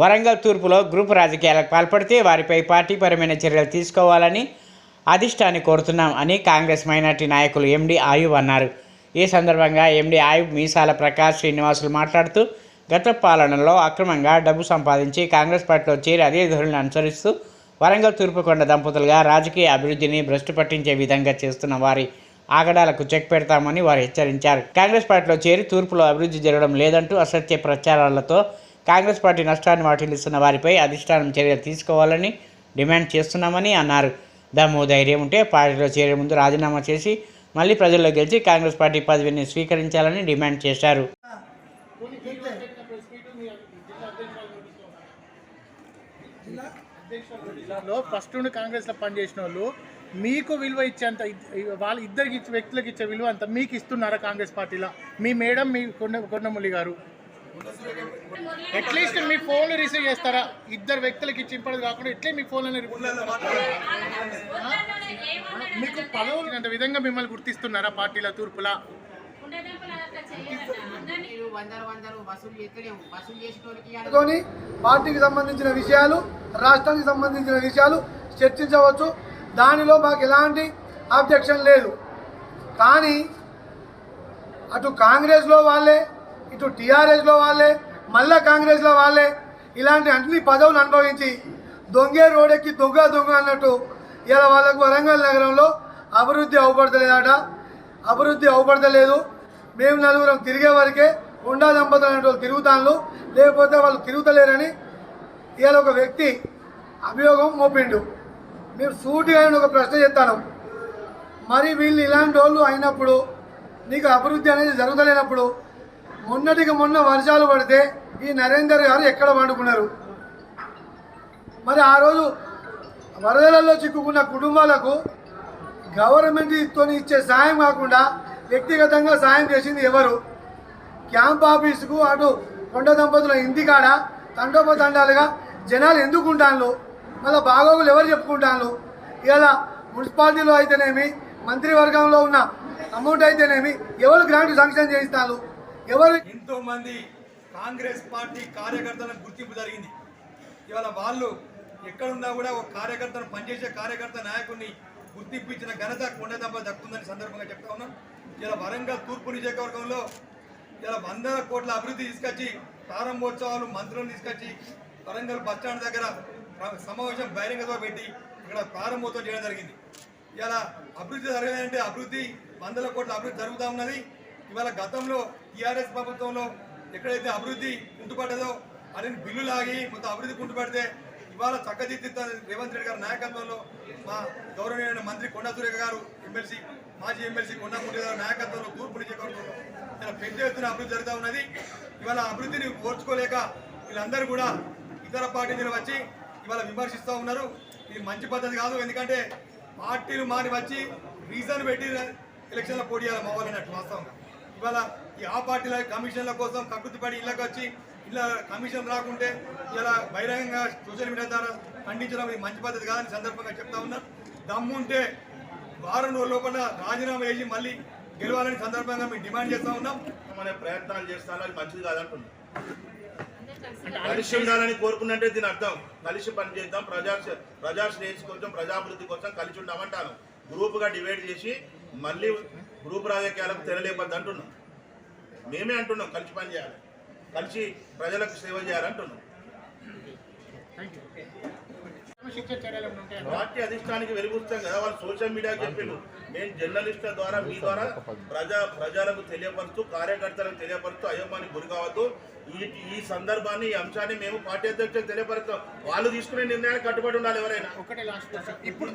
Warangal తూర్పులో group రాజకీయాలకు పాల్పడితే వారిపై పార్టీపరమైన చర్యలు తీసుకోవాలని అధిష్టాన్ని కోరుతున్నాం అని కాంగ్రెస్ మైనార్టీ నాయకులు ఎండి ఆయుబ్ అన్నారు. ఈ సందర్భంగా ఎండి ఆయుబ్ మీసాల ప్రకాష్ శ్రీనివాసులు మాట్లాడుతూ గత పాలనలో అక్రమంగా డబ్బు సంపాదించి కాంగ్రెస్ పార్టీలో చేరి అదే ధోరణిని అనుసరిస్తూ వరంగల్ తూర్పుకొండ దంపతులుగా రాజకీయ అభివృద్ధిని భ్రష్టు పట్టించే విధంగా చేస్తున్న వారి ఆగడాలకు చెక్ పెడతామని వారు హెచ్చరించారు. కాంగ్రెస్ పార్టీలో చేరి తూర్పులో అభివృద్ధి జరగడం లేదంటూ అసత్య ప్రచారాలతో కాంగ్రెస్ పార్టీ నష్టాన్ని వాటిల్లిస్తున్న వారిపై అధిష్టానం చర్యలు తీసుకోవాలని డిమాండ్ చేస్తున్నామని అన్నారు. దమ్ము ధైర్యం ఉంటే పార్టీలో చేరే ముందు రాజీనామా చేసి మళ్ళీ ప్రజల్లో గెలిచి కాంగ్రెస్ పార్టీ పదవిని స్వీకరించాలని డిమాండ్ చేశారు. ఫస్ట్ నుండి కాంగ్రెస్లో పనిచేసిన వాళ్ళు మీకు విలువ ఇచ్చేంత వాళ్ళ ఇద్దరికి వ్యక్తులకు ఇచ్చే విలువ అంత మీకు ఇస్తున్నారా కాంగ్రెస్ పార్టీలో? మీ మేడం మీ కొండ కొండముల్లి గారు. అట్లీస్ట్ మీ ఫోన్లు రిసీవ్ చేస్తారా? ఇద్దరు వ్యక్తులకి ఇచ్చి ఇంపడదు కాకుండా ఎట్లే మీ ఫోన్లను మీకు పదవులు అంత విధంగా మిమ్మల్ని గుర్తిస్తున్నారా పార్టీల తూర్పులా? పార్టీకి సంబంధించిన విషయాలు రాష్ట్రానికి సంబంధించిన విషయాలు చర్చించవచ్చు. దానిలో మాకు ఎలాంటి ఆబ్జెక్షన్ లేదు. కానీ అటు కాంగ్రెస్లో వాళ్ళే ఇటు టీఆర్ఎస్లో వాళ్ళే మళ్ళా కాంగ్రెస్లో వాళ్ళే. ఇలాంటి అన్ని పదవులు అనుభవించి దొంగే రోడెక్కి దొంగ దొంగ అన్నట్టు ఇలా వాళ్ళకు వరంగల్ నగరంలో అభివృద్ధి అవ్వబడతలేదట అభివృద్ధి అవ్వబడతలేదు మేము నలుగురం తిరిగే వరకే ఉండా దంపతులు అనేటువంటి వాళ్ళు తిరుగుతాను లేకపోతే వాళ్ళు తిరుగుతలేరని ఇవాళ ఒక వ్యక్తి అభియోగం మోపిండు. మీరు సూటిగా ఒక ప్రశ్న చెప్తాను. మరి వీళ్ళు ఇలాంటి వాళ్ళు అయినప్పుడు నీకు అభివృద్ధి అనేది జరుగుతలేనప్పుడు మొన్నటికి మొన్న వర్షాలు పడితే ఈ నరేందర్ గారు ఎక్కడ పండుకున్నారు? మరి ఆ రోజు వరదలలో చిక్కుకున్న కుటుంబాలకు గవర్నమెంట్తో ఇచ్చే సాయం కాకుండా వ్యక్తిగతంగా సాయం చేసింది ఎవరు? క్యాంప్ ఆఫీసుకు అటు కొండ దంపతుల ఇంటికాడ తండోపతండాలుగా జనాలు ఎందుకు ఉంటాను మళ్ళీ బాగోగులు ఎవరు చెప్పుకుంటాను ఇలా మున్సిపాలిటీలో అయితేనేమి మంత్రివర్గంలో ఉన్న అమౌంట్ అయితేనేమి ఎవరు గ్రాంట్ శాంక్షన్ చేయిస్తాను ఎవరు? ఎంతో మంది కాంగ్రెస్ పార్టీ కార్యకర్తలకు గుర్తింపు జరిగింది. ఇవాళ వాళ్ళు ఎక్కడున్నా కూడా ఒక కార్యకర్తను పనిచేసే కార్యకర్త నాయకుడిని గుర్తింపు ఇచ్చిన ఘనత కొండదెబ్బ దక్కుతుందని సందర్భంగా చెప్తా ఉన్నాం. ఇలా వరంగల్ తూర్పు నియోజకవర్గంలో ఇలా వందల కోట్ల అభివృద్ధి తీసుకొచ్చి ప్రారంభోత్సవాలు మంత్రులను తీసుకొచ్చి వరంగల్ బస్టాండ్ దగ్గర సమావేశం బహిరంగ సభ పెట్టి ఇక్కడ ప్రారంభోత్సవం చేయడం జరిగింది. ఇలా అభివృద్ధి జరగాలంటే అభివృద్ధి వందల కోట్ల అభివృద్ధి జరుగుతూ ఉన్నది. ఇవాళ గతంలో టీఆర్ఎస్ ప్రభుత్వంలో ఎక్కడైతే అభివృద్ధి కుంటుపడ్డదో అని బిల్లు లాగి మొత్తం అభివృద్ధి కుంటుపడితే ఇవాళ చక్కదిద్దుత రేవంత్ రెడ్డి గారి నాయకత్వంలో మా గౌరవనీయమైన మంత్రి కొండ సురేఖ గారు ఎమ్మెల్సీ మాజీ ఎమ్మెల్సీ కొండ మురళి నాయకత్వంలో తూర్పు నియోజకవర్గంలో ఇలా పెద్ద ఎత్తున అభివృద్ధి జరుగుతూ ఉన్నది. ఇవాళ అభివృద్ధిని ఓర్చుకోలేక వీళ్ళందరూ కూడా ఇతర పార్టీ మీద వచ్చి ఇవాళ విమర్శిస్తూ ఉన్నారు. ఇది మంచి పద్ధతి కాదు. ఎందుకంటే పార్టీలు మారి వచ్చి రీజన్ పెట్టి ఎలక్షన్లో పోటీ చేయాలి మా వాళ్ళు అన్నట్టు వాస్తవంగా. ఇవాళ ఈ ఆ పార్టీల కమిషన్ల కోసం కక్కుర్తిపడి ఇళ్ళకి వచ్చి ఇలా కమిషన్ రాకుంటే ఇలా బహిరంగంగా సోషల్ మీడియా ద్వారా ఖండించడం ఇది మంచి పద్ధతి కాదని సందర్భంగా చెప్తా ఉన్నా. దమ్ముంటే వారం రోజుల లోపల రాజీనామా చేసి మళ్ళీ గెలవాలని సందర్భంగా మేము డిమాండ్ చేస్తా ఉన్నాం. అనే ప్రయత్నాలు చేస్తాను అది మంచిది కాదంటున్నాం. కలిసి ఉండాలని కోరుకున్నట్టే దీని అర్థం. కలిసి పని చేద్దాం. ప్రజా ప్రజా శ్రేయస్ కోసం ప్రజాభివృద్ధి కోసం కలిసి ఉండామంటాను గ్రూపుగా డివైడ్ చేసి మళ్ళీ గ్రూప్ రాజకీయాలకు తెరలేపద్దు అంటున్నాం మేమే అంటున్నాం కలిసి పని చేయాలి. కలిసి ప్రజలకు సేవ చేయాలంటున్నాం ఏమైనా ఉంటాయా? పార్టీ అధిష్టానికి వెలుగుస్తాం కదా వాళ్ళు సోషల్ మీడియా చెప్పిండు మేము జర్నలిస్టుల ద్వారా మీ ద్వారా ప్రజా ప్రజలకు తెలియపరుస్తూ కార్యకర్తలకు తెలియపరుస్తూ అయోమాని గురి కావద్దు. ఈ ఈ సందర్భాన్ని ఈ అంశాన్ని మేము పార్టీ అధ్యక్షులకు తెలియపరుస్తాం. వాళ్ళు తీసుకునే నిర్ణయానికి కట్టుబడి ఉండాలి ఎవరైనా. ఒకటే లాస్ట్ ఇప్పుడు